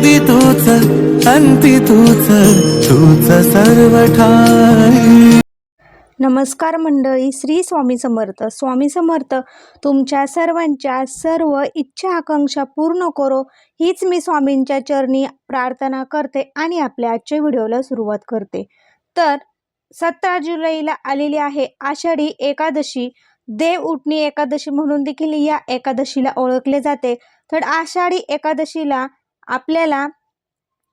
आधी तूच अंती तूच तूच सर्व ठाई. नमस्कार मंडळी श्री स्वामी समर्थ. स्वामी समर्थ तुमच्या सर्वांच्या सर्व इच्छा आकांक्षा पूर्ण करो. हीच मी स्वामींच्या चरणी प्रार्थना करते आणि आपल्या आजच्या व्हिडिओला सुरुवात करते. तर सतरा जुलैला आलेली आहे आषाढी एकादशी. देव उठणी एकादशी म्हणून देखील या एकादशीला ओळखले जाते. तर आषाढी एकादशीला आपल्याला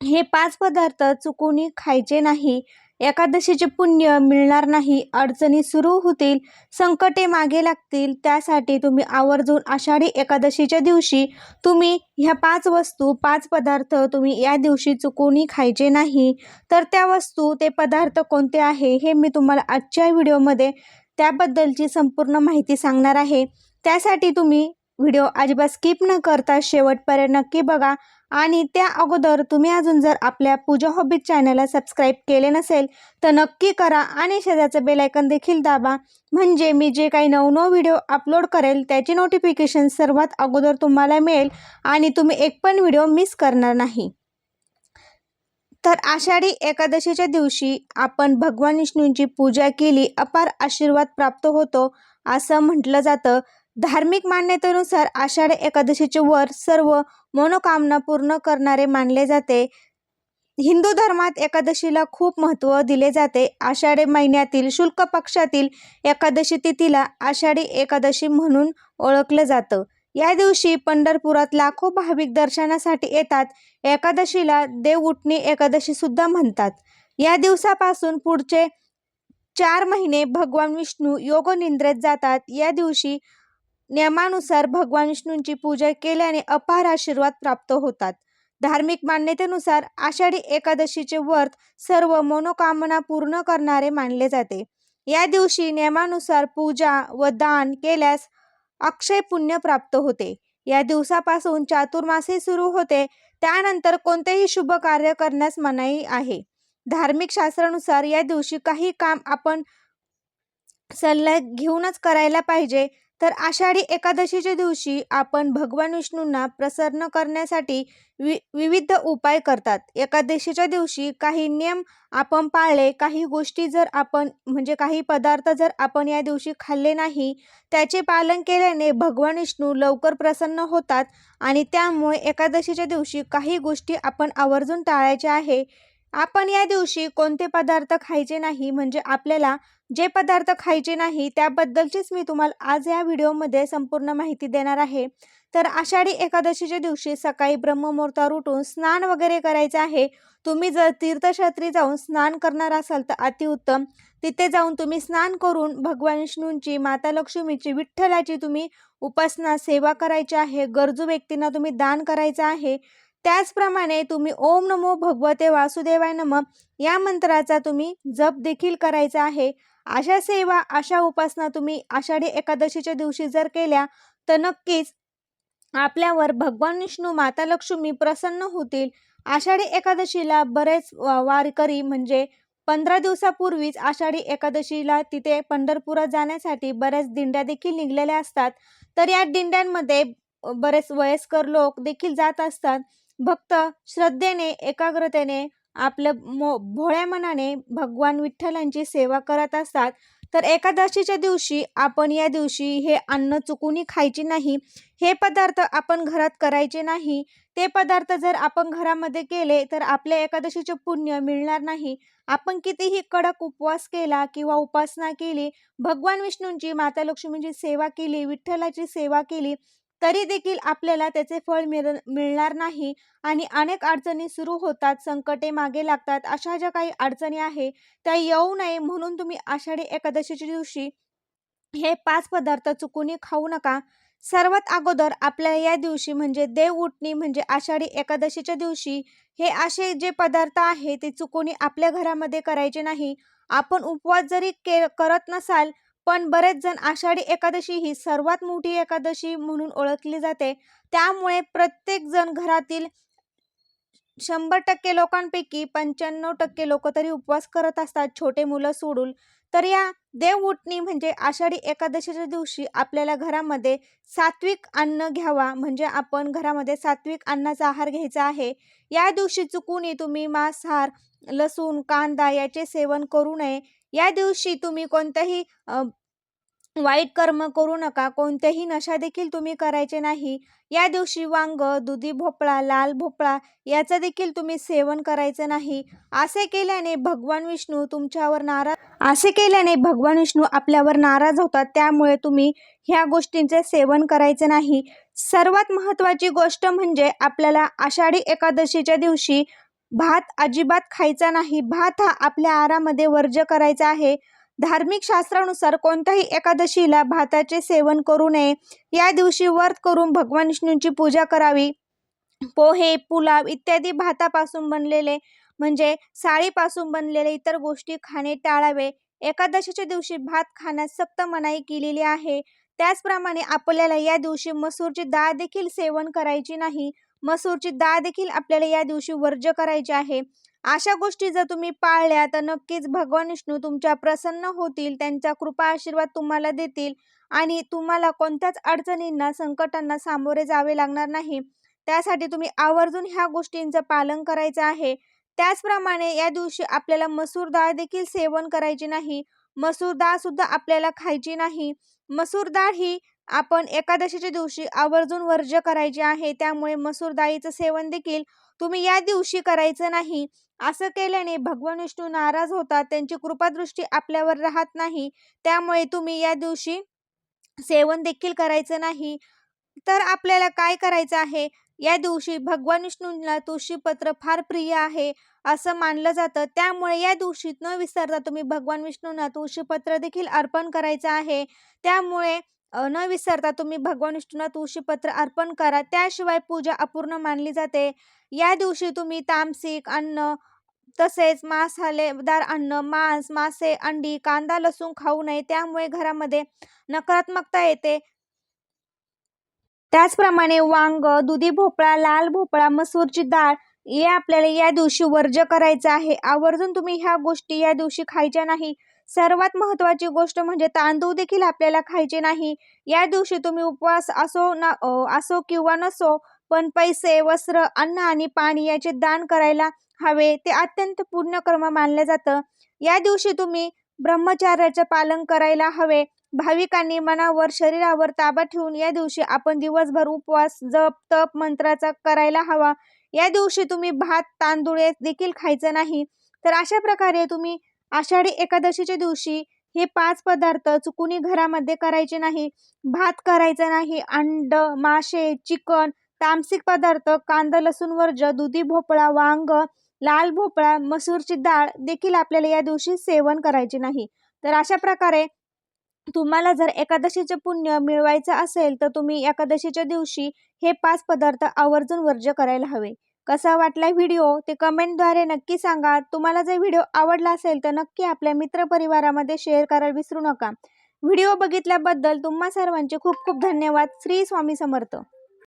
हे पाच पदार्थ चुकूनही खायचे नाही एकादशीचे पुण्य मिळणार नाही अडचणी सुरू होतील संकटे मागे लागतील त्यासाठी तुम्ही आवर्जून आषाढी एकादशीच्या दिवशी तुम्ही ह्या पाच वस्तू पाच पदार्थ तुम्ही या दिवशी चुकूनही खायचे नाही. तर त्या वस्तू ते पदार्थ कोणते आहे हे मी तुम्हाला आजच्या व्हिडिओमध्ये त्याबद्दलची संपूर्ण माहिती सांगणार आहे. त्यासाठी तुम्ही व्हिडिओ अजिबात स्किप न करता शेवटपर्यंत नक्की बघा. आणि त्या अगोदर तुम्ही अजून जर आपल्या पूजा हॉबीट चॅनलला सबस्क्राईब केले नसेल तर नक्की करा आणि शेजारचं बेलायकन देखील दाबा. म्हणजे मी जे काही नवनव व्हिडिओ अपलोड करेल त्याची नोटिफिकेशन सर्वात अगोदर तुम्हाला मिळेल आणि तुम्ही एक पण व्हिडिओ मिस करणार नाही. तर आषाढी एकादशीच्या दिवशी आपण भगवान विष्णूंची पूजा केली अपार आशीर्वाद प्राप्त होतो असं म्हटलं जातं. धार्मिक मान्यतेनुसार आषाढी एकादशीचे वर सर्व मनोकामना पूर्ण करणारे मानले जाते. हिंदू धर्मात एकादशीला खूप महत्त्व दिले जाते. आषाढी महिन्यातील शुल्क पक्षातील एकादशी तिथीला आषाढी एकादशी म्हणून ओळखलं जातं. या दिवशी पंढरपुरात लाखो भाविक दर्शनासाठी येतात. एकादशीला देव उठणी एकादशी सुद्धा म्हणतात. या दिवसापासून पुढचे चार महिने भगवान विष्णू योगनिंद्रेत जातात. या दिवशी नियमानुसार भगवान विष्णूंची पूजा केल्याने अपार आशीर्वाद प्राप्त होतात. धार्मिक मान्यतेनुसार आषाढी एकादशीचे व्रत सर्व मनोकामना पूर्ण करणारे मानले जाते. या दिवशी नियमानुसार पूजा व दान केल्यास अक्षय पुण्य प्राप्त होते. या दिवसापासून चातुर्मासे सुरू होते. त्यानंतर कोणतेही शुभ कार्य करण्यास मनाई आहे. धार्मिक शास्त्रानुसार या दिवशी काही काम आपण सल्ला घेऊनच करायला पाहिजे. तर आषाढी एकादशीच्या दिवशी आपण भगवान विष्णूंना प्रसन्न करण्यासाठी वि विविध उपाय करतात. एकादशीच्या दिवशी काही नियम आपण पाळले काही गोष्टी जर आपण म्हणजे काही पदार्थ जर आपण या दिवशी खाल्ले नाही त्याचे पालन केल्याने भगवान विष्णू लवकर प्रसन्न होतात आणि त्यामुळे एकादशीच्या दिवशी काही गोष्टी आपण आवर्जून टाळायच्या आहे. आपण या दिवशी कोणते पदार्थ खायचे नाही म्हणजे आपल्याला जे पदार्थ खायचे नाही त्याबद्दलचीच मी तुम्हाला आज या व्हिडिओमध्ये संपूर्ण माहिती देणार आहे. तर आषाढी एकादशीच्या दिवशी सकाळी ब्रह्ममुहूर्तावर उठून स्नान वगैरे करायचं आहे. तुम्ही जर तीर्थक्षेत्री जाऊन स्नान करणार असाल तर अतिउत्तम. तिथे जाऊन तुम्ही स्नान करून भगवान विष्णूंची माता लक्ष्मीची विठ्ठलाची तुम्ही उपासना सेवा करायची आहे. गरजू व्यक्तींना तुम्ही दान करायचं आहे. त्याचप्रमाणे तुम्ही ओम नमो भगवते वासुदेवाय नम या मंत्राचा तुम्ही जप देखील करायचा आहे. अशा सेवा अशा उपासना तुम्ही आषाढी एकादशीच्या दिवशी जर केल्या तर नक्कीच आपल्यावर भगवान विष्णू माता लक्ष्मी प्रसन्न होतील. आषाढी एकादशीला बरेच वा- वारकरी म्हणजे पंधरा दिवसापूर्वीच आषाढी एकादशीला तिथे पंढरपुरात जाण्यासाठी बऱ्याच दिंड्या देखील निघलेल्या असतात. तर या दिंड्यांमध्ये बरेच वयस्कर लोक देखील जात असतात. भक्त श्रद्धेने एकाग्रतेने आपलं मो भोळ्या मनाने भगवान विठ्ठलांची सेवा करत असतात. तर एकादशीच्या दिवशी आपण या दिवशी हे अन्न चुकूनही खायचे नाही हे पदार्थ आपण घरात करायचे नाही. ते पदार्थ जर आपण घरामध्ये केले तर आपल्या एकादशीचे पुण्य मिळणार नाही. आपण कितीही कडक उपवास केला किंवा उपासना केली भगवान विष्णूंची माता लक्ष्मीची सेवा केली विठ्ठलाची सेवा केली तरी देखील आपल्याला त्याचे फळ मिळ मिळणार नाही आणि अनेक अडचणी सुरू होतात संकटे मागे लागतात अशा ज्या काही अडचणी आहे त्या येऊ नये म्हणून तुम्ही आषाढी एकादशीच्या दिवशी हे पाच पदार्थ चुकूनही खाऊ नका. सर्वात अगोदर आपल्याला या दिवशी म्हणजे देव उठणी म्हणजे आषाढी एकादशीच्या दिवशी हे असे जे पदार्थ आहे ते चुकूनही आपल्या घरामध्ये करायचे नाही. आपण उपवास जरी के करत नसाल पण बरेच जण आषाढी एकादशी ही सर्वात मोठी एकादशी म्हणून ओळखली जाते. त्यामुळे प्रत्येक जण घरातील शंभर टक्के लोकांपैकी पंच्याण्णव टक्के लोक तरी उपवास करत असतात छोटे मुलं सोडून. तर या देव उठणी म्हणजे आषाढी एकादशीच्या दिवशी आपल्याला घरामध्ये सात्विक अन्न घ्यावा म्हणजे आपण घरामध्ये सात्विक अन्नाचा आहार घ्यायचा आहे. या दिवशी चुकूनही तुम्ही मांसाहार लसूण कांदा याचे सेवन करू नये. या दिवशी तुम्ही कोणतंही वाईट कर्म करू नका कोणतेही नशा देखील तुम्ही करायचे नाही. या दिवशी वांग दुधी भोपळा लाल भोपळा याचं देखील तुम्ही सेवन करायचं नाही. असे केल्याने भगवान विष्णू तुमच्यावर नाराज असे केल्याने भगवान विष्णू आपल्यावर नाराज होतात. त्यामुळे तुम्ही ह्या गोष्टींचे सेवन करायचे नाही. सर्वात महत्त्वाची गोष्ट म्हणजे आपल्याला आषाढी एकादशीच्या दिवशी भात अजिबात खायचा नाही. भात हा आपल्या आहारामध्ये वर्ज्य करायचा आहे. धार्मिक शास्त्रानुसार कोणत्याही एकादशीला भाताचे सेवन करू नये. या दिवशी व्रत करून भगवान विष्णूंची पूजा करावी. पोहे पुलाव इत्यादी भातापासून बनलेले म्हणजे साळीपासून बनलेले इतर गोष्टी खाणे टाळावे. एकादशीच्या दिवशी भात खाण्यास सक्त मनाई केलेली आहे. त्याचप्रमाणे आपल्याला या दिवशी मसूरची डाळ देखील सेवन करायची नाही. मसूरची डाळ देखील आपल्याला या दिवशी वर्ज्य करायची आहे. अशा गोष्टी जर तुम्ही पाळल्या तर नक्कीच भगवान विष्णू तुमच्या प्रसन्न होतील त्यांचा कृपा आशीर्वाद तुम्हाला देतील आणि तुम्हाला कोणत्याच अडचणींना संकटांना सामोरे जावे लागणार नाही. त्यासाठी तुम्ही आवर्जून ह्या गोष्टींचं पालन करायचं आहे. त्याचप्रमाणे या दिवशी आपल्याला मसूर डाळ देखील सेवन करायची नाही. मसूर डाळ सुद्धा आपल्याला खायची नाही. मसूर डाळ ही आपण एकादशीच्या दिवशी आवर्जून वर्ज्य करायचे आहे त्यामुळे मसूर डाळीचं सेवन देखील तुम्ही या दिवशी करायचं नाही. असं केल्याने भगवान विष्णू नाराज होतात त्यांची कृपादृष्टी आपल्यावर राहत नाही त्यामुळे तुम्ही या दिवशी सेवन देखील करायचं नाही. तर आपल्याला काय करायचं आहे? या दिवशी भगवान विष्णूंना तुळशीपत्र फार प्रिय आहे असं मानलं जातं. त्यामुळे या दिवशी न विसरता तुम्ही भगवान विष्णूंना तुळशीपत्र देखील अर्पण करायचं आहे. त्यामुळे न विसरता तुम्ही भगवान विष्णूंना तुळशीपत्र अर्पण करा. त्याशिवाय पूजा अपूर्ण मानली जाते. या दिवशी तुम्ही तामसिक अन्न तसेच मसालेदार अन्न मांस मासे अंडी कांदा लसूण खाऊ नये. त्यामुळे घरामध्ये नकारात्मकता येते. त्याचप्रमाणे वांग दुधी भोपळा लाल भोपळा मसूरची डाळ हे आपल्याला या दिवशी वर्ज करायचं आहे. आवर्जून तुम्ही ह्या गोष्टी या दिवशी खायच्या नाही. सर्वात महत्त्वाची गोष्ट म्हणजे तांदूळ देखील आपल्याला खायचे नाही. या दिवशी तुम्ही उपवास असो ना असो किंवा नसो पण पैसे वस्त्र अन्न आणि पाणी याचे दान करायला हवे. ते अत्यंत पुण्यकर्म मानलं जातं. या दिवशी तुम्ही ब्रह्मचार्याचं पालन करायला हवे. भाविकांनी मनावर शरीरावर ताबा ठेवून या दिवशी आपण दिवसभर उपवास जप तप मंत्राचा करायला हवा. या दिवशी तुम्ही भात तांदूळ देखील खायचं नाही. तर अशा प्रकारे तुम्ही आषाढी एकादशीच्या दिवशी हे पाच पदार्थ चुकुनी घरामध्ये करायचे नाही. भात करायचा नाही. अंड मासे चिकन तामसिक पदार्थ कांदा लसूण वर्ज दुधी भोपळा वांग लाल भोपळा मसूरची डाळ देखील आपल्याला या दिवशी सेवन करायचे नाही. तर अशा प्रकारे तुम्हाला जर एकादशीचे पुण्य मिळवायचं असेल तर तुम्ही एकादशीच्या दिवशी हे पाच पदार्थ आवर्जून वर्ज्य करायला हवे. कसा वाटला व्हिडिओ ते कमेंटद्वारे नक्की सांगा. तुम्हाला जर व्हिडिओ आवडला असेल तर नक्की आपल्या मित्रपरिवारामध्ये शेअर करायला विसरू नका. व्हिडिओ बघितल्याबद्दल तुम्हा सर्वांचे खूप खूप धन्यवाद. श्री स्वामी समर्थ.